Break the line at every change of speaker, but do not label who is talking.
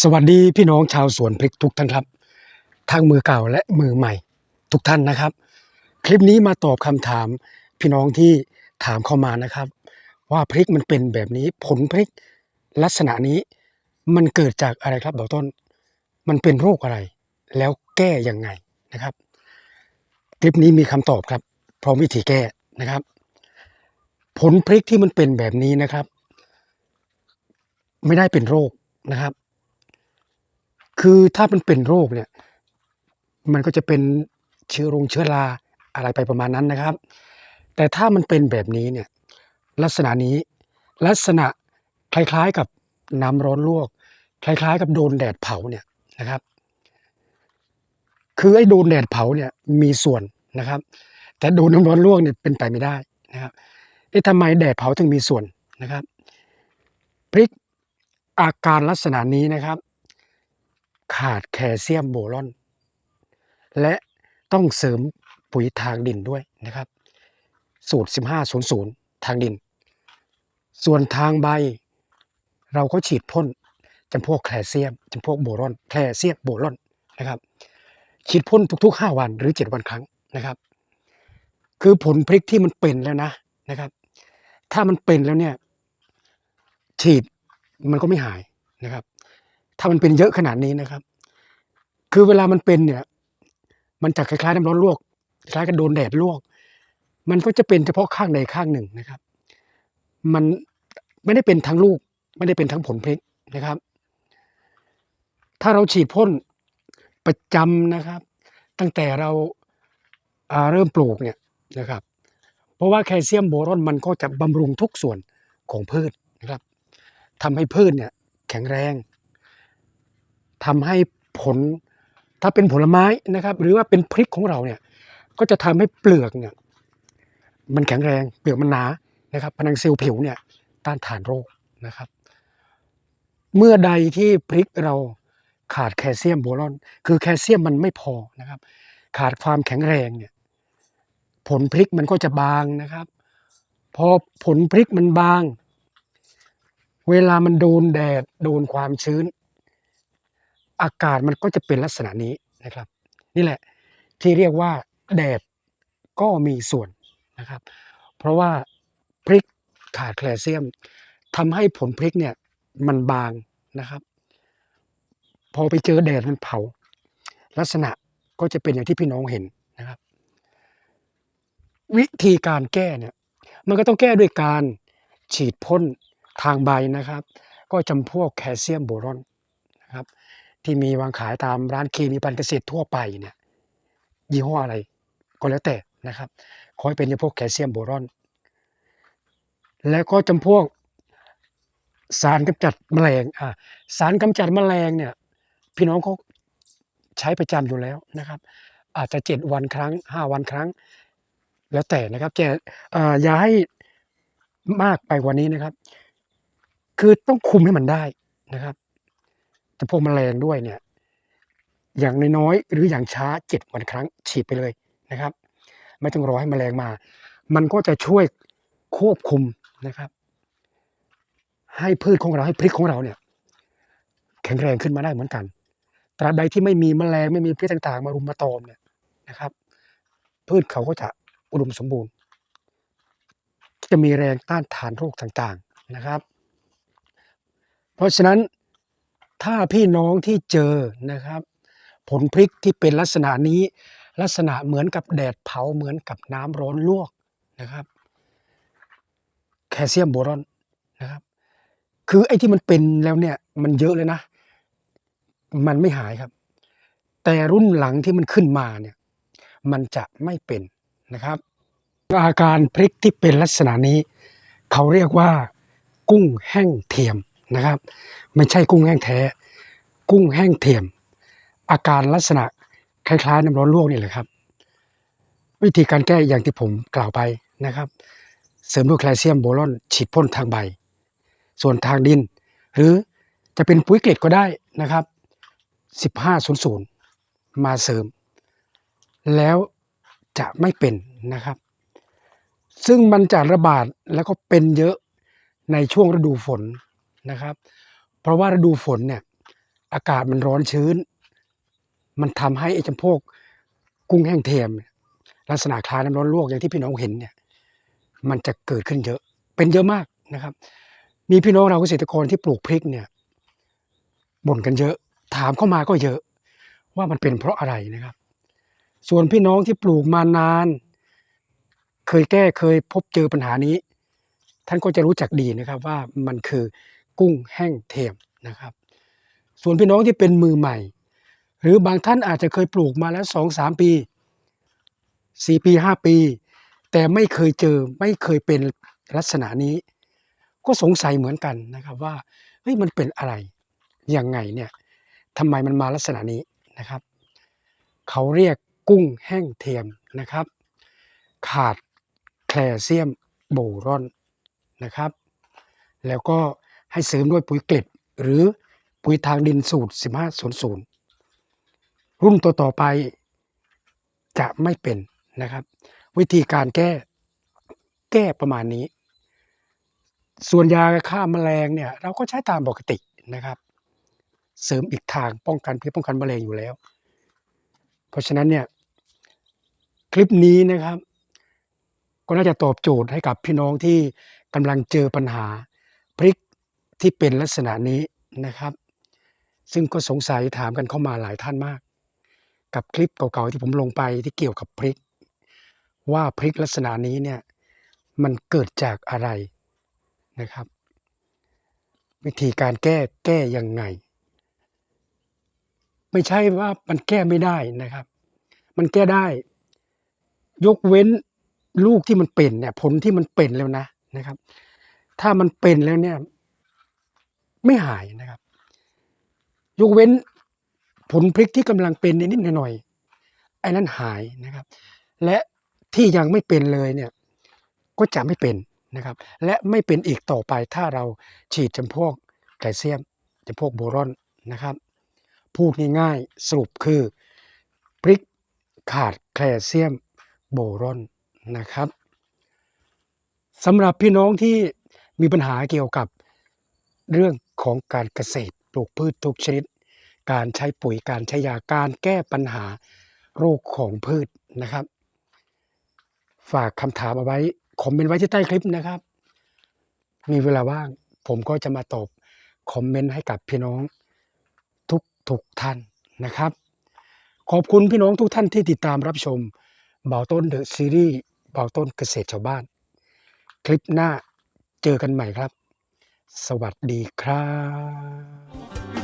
สวัสดีพี่น้องชาวสวนพริกทุกท่านครับ ทั้งมือเก่าและมือใหม่ทุกท่านนะครับ คลิปนี้มาตอบคำถามพี่น้องที่ถามเข้ามานะครับ ว่าพริกมันเป็นแบบนี้ผลพริกลักษณะนี้มันเกิดจากอะไรครับเบาต้น มันเป็นโรคอะไร แล้วแก้ยังไงนะครับ คลิปนี้มีคำตอบครับ พร้อมวิธีแก้นะครับ ผลพริกที่มันเป็นแบบนี้นะครับ ไม่ได้เป็นโรคนะครับ คือถ้ามันเป็นโรคเนี่ย มันก็จะเป็นเชื้อรงเชื้อราอะไรไปประมาณนั้นนะครับ แต่ถ้ามันเป็นแบบนี้เนี่ย ลักษณะนี้ลักษณะคล้ายๆกับน้ำร้อนลวก คล้ายๆ กับโดนแดดเผาเนี่ยนะครับ คือไอ้โดนแดดเผาเนี่ยมีส่วนนะครับ แต่โดนน้ำร้อนลวกเนี่ยเป็นไปไม่ได้นะครับเอ๊ะทำไมแดดเผาถึงมีส่วนนะครับพริกอาการลักษณะนี้นะครับ ขาดแคลเซียมโบรอน และต้องเสริมปุ๋ยทางดินด้วยนะครับ สูตร 1500 ทางดิน ส่วนทางใบ เราก็ฉีดพ่นจำพวกแคลเซียมจำพวกโบรอน แคลเซียมโบรอนนะครับ ฉีดพ่นทุก ๆ 5 วันหรือ 7 วันครั้งนะครับ คือผลพริกที่มันเป็นแล้วนะนะครับ ถ้ามันเป็นแล้วเนี่ยฉีดมันก็ไม่หายนะครับ ถ้ามันเป็นเยอะขนาดนี้นะครับ คือเวลามันเป็นเนี่ย มันจะคล้ายๆน้ำร้อนลวกคล้ายกับโดนแดดลวก มันก็จะเป็นเฉพาะข้างใดข้างหนึ่งนะครับ มันไม่ได้เป็นทั้งลูก ไม่ได้เป็นทั้งผลพริกนะครับ ถ้าเราฉีดพ่นประจำนะครับ ตั้งแต่เราาเริ่มปลูกเนี่ยนะครับ เพราะว่าแคลเซียมโบรอนมันก็จะบำรุงทุกส่วนของพืชนะครับทำให้พืชเนี่ยแข็งแรง ทำให้ผลถ้าเป็นผลไม้นะครับ หรือว่าเป็นพริกของเราเนี่ยก็จะทำให้เปลือกเนี่ยมันแข็งแรงเปลือกมันหนานะครับผนังเซลล์ผิวเนี่ยต้านทานโรคนะครับ เมื่อใดที่พริกเราขาดแคลเซียมโบรอน คือแคลเซียมมันไม่พอนะครับ ขาดความแข็งแรงเนี่ยผลพริกมันก็จะบางนะครับพอผลพริกมันบาง เวลามันโดนแดดโดนความชื้น อากาศมันก็จะเป็นลักษณะนี้นะครับ นี่แหละที่เรียกว่าแดดก็มีส่วนนะครับ เพราะว่าพริกขาดแคลเซียมทำให้ผลพริกเนี่ยมันบางนะครับ พอไปเจอแดดมันเผา ลักษณะก็จะเป็นอย่างที่พี่น้องเห็นนะครับ วิธีการแก้เนี่ยมันก็ต้องแก้ด้วยการฉีดพ่นทางใบนะครับ ก็จำพวกแคลเซียมโบรอนนะครับ ที่มีวางขายตามร้านเคมีพันเกษตรทั่วไปเนี่ยยี่ห้ออะไรก็แล้วแต่นะครับขอให้เป็นจำพวกแคลเซียมโบรอน แล้วก็จำพวกสารกำจัดแมลงอ่าสารกำจัดแมลงเนี่ยพี่น้องเขาใช้ประจำอยู่แล้วนะครับ อาจจะเจ็ดวันครั้งห้าวันครั้ง แล้วแต่นะครับแต่อย่าให้มากไปกว่านี้นะครับ คือต้องคุมให้มันได้นะครับ แต่พวกแมลงด้วยเนี่ย อย่างน้อยๆหรืออย่างช้าเจ็ดวันครั้งฉีดไปเลยนะครับ ไม่ต้องรอให้แมลงมา มันก็จะช่วยควบคุมนะครับ ให้พืชของเราให้พริกของเราเนี่ย แข็งแรงขึ้นมาได้เหมือนกันตราบใดที่ไม่มีแมลงไม่มีพิษต่างๆ มารุมมาตอมเนี่ยนะครับ พืชเขาก็จะอุดมสมบูรณ์ จะมีแรงต้านทานโรคต่างๆนะครับ เพราะฉะนั้น ถ้าพี่น้องที่เจอนะครับ ผลพริกที่เป็นลักษณะนี้ ลักษณะเหมือนกับแดดเผาเหมือนกับน้ำร้อนลวกนะครับ แคลเซียมโบรอนนะครับ คือไอ้ที่มันเป็นแล้วเนี่ยมันเยอะเลยนะ มันไม่หายครับ แต่รุ่นหลังที่มันขึ้นมาเนี่ย มันจะไม่เป็นนะครับ อาการพริกที่เป็นลักษณะนี้ เขาเรียกว่า กุ้งแห้งเทียม นะครับ ไม่ใช่กุ้งแห้งแท้ กุ้งแห้งเทียม อาการลักษณะคล้ายๆน้ำร้อนลวกนี่แหละครับ วิธีการแก้อย่างที่ผมกล่าวไปนะครับ เสริมด้วยแคลเซียมโบรอนฉีดพ่นทางใบ ส่วนทางดิน หรือจะเป็นปุ๋ยเกล็ดก็ได้นะครับ 1500 มาเสริม แล้วจะไม่เป็นนะครับ ซึ่งมันจะระบาดแล้วก็เป็นเยอะในช่วงฤดูฝน นะครับ เพราะว่าฤดูฝนเนี่ยอากาศมันร้อนชื้น มันทำให้ไอ้จำพวกกุ้งแห้งเทียม ลักษณะคล้ายน้ำร้อนลวกอย่างที่พี่น้องเห็นเนี่ยมันจะเกิดขึ้นเยอะเป็นเยอะมากนะครับ มีพี่น้องเราเกษตรกรที่ปลูกพริกเนี่ยบ่นกันเยอะ ถามเข้ามาก็เยอะ ว่ามันเป็นเพราะอะไรนะครับ ส่วนพี่น้องที่ปลูกมานาน เคยแก้เคยพบเจอปัญหานี้ ท่านก็จะรู้จักดีนะครับว่ามันคือ กุ้งแห้งเทียมนะครับ ส่วนพี่น้องที่เป็นมือใหม่ หรือบางท่านอาจจะเคยปลูกมาแล้วสองสามปีสี่ปีห้าปี แต่ไม่เคยเจอไม่เคยเป็นลักษณะนี้ ก็สงสัยเหมือนกันนะครับว่าเฮ้ยมันเป็นอะไรยังไงเนี่ยทำไมมันมาลักษณะนี้นะครับ เขาเรียกกุ้งแห้งเทียมนะครับ ขาดแคลเซียมโบรอนนะครับ แล้วก็ ให้เสริมด้วยปุ๋ยเกล็ด หรือปุ๋ยทางดินสูตร 1500 รุ่นตัวต่อไปจะไม่เป็นนะครับ วิธีการแก้แก้ประมาณนี้ ส่วนยาฆ่าแมลงเนี่ยเราก็ใช้ตามปกตินะครับ เสริมอีกทางป้องกันเพื่อป้องกันแมลงอยู่แล้ว เพราะฉะนั้นเนี่ยคลิปนี้นะครับ ก็น่าจะตอบโจทย์ให้กับพี่น้องที่กำลังเจอปัญหาพริก ที่เป็นลักษณะนี้นะครับ ซึ่งก็สงสัยถามกันเข้ามาหลายท่านมาก กับคลิปเก่าๆที่ผมลงไปที่เกี่ยวกับพริก ว่าพริกลักษณะนี้เนี่ยมันเกิดจากอะไรนะครับ วิธีการแก้แก้ยังไง ไม่ใช่ว่ามันแก้ไม่ได้นะครับ มันแก้ได้ ยกเว้นลูกที่มันเป็นเนี่ยผลที่มันเป็นแล้วนะนะครับ ถ้ามันเป็นแล้วเนี่ย ไม่หายนะครับ ยกเว้นผลพริกที่กำลังเป็นนิดๆหน่อยๆไอ้นั้นหายนะครับ และที่ยังไม่เป็นเลยเนี่ยก็จะไม่เป็นนะครับ และไม่เป็นอีกต่อไปถ้าเราฉีดจำพวกแคลเซียมจำพวกโบรอนนะครับ พูดง่ายๆสรุปคือพริกขาดแคลเซียมโบรอนนะครับสำหรับพี่น้องที่มีปัญหาเกี่ยวกับเรื่อง ของการเกษตรปลูกพืชทุกชนิด การใช้ปุ๋ยการใช้ยาการแก้ปัญหาโรคของพืชนะครับ ฝากคำถามเอาไว้คอมเมนต์ไว้ที่ใต้คลิปนะครับ มีเวลาว่างผมก็จะมาตอบคอมเมนต์ให้กับพี่น้องทุกทุกท่านนะครับ ขอบคุณพี่น้องทุกท่านที่ติดตามรับชมเบาต้นเดอะซีรีส์เบาต้นเกษตรชาวบ้าน คลิปหน้าเจอกันใหม่ครับ สวัสดีครับ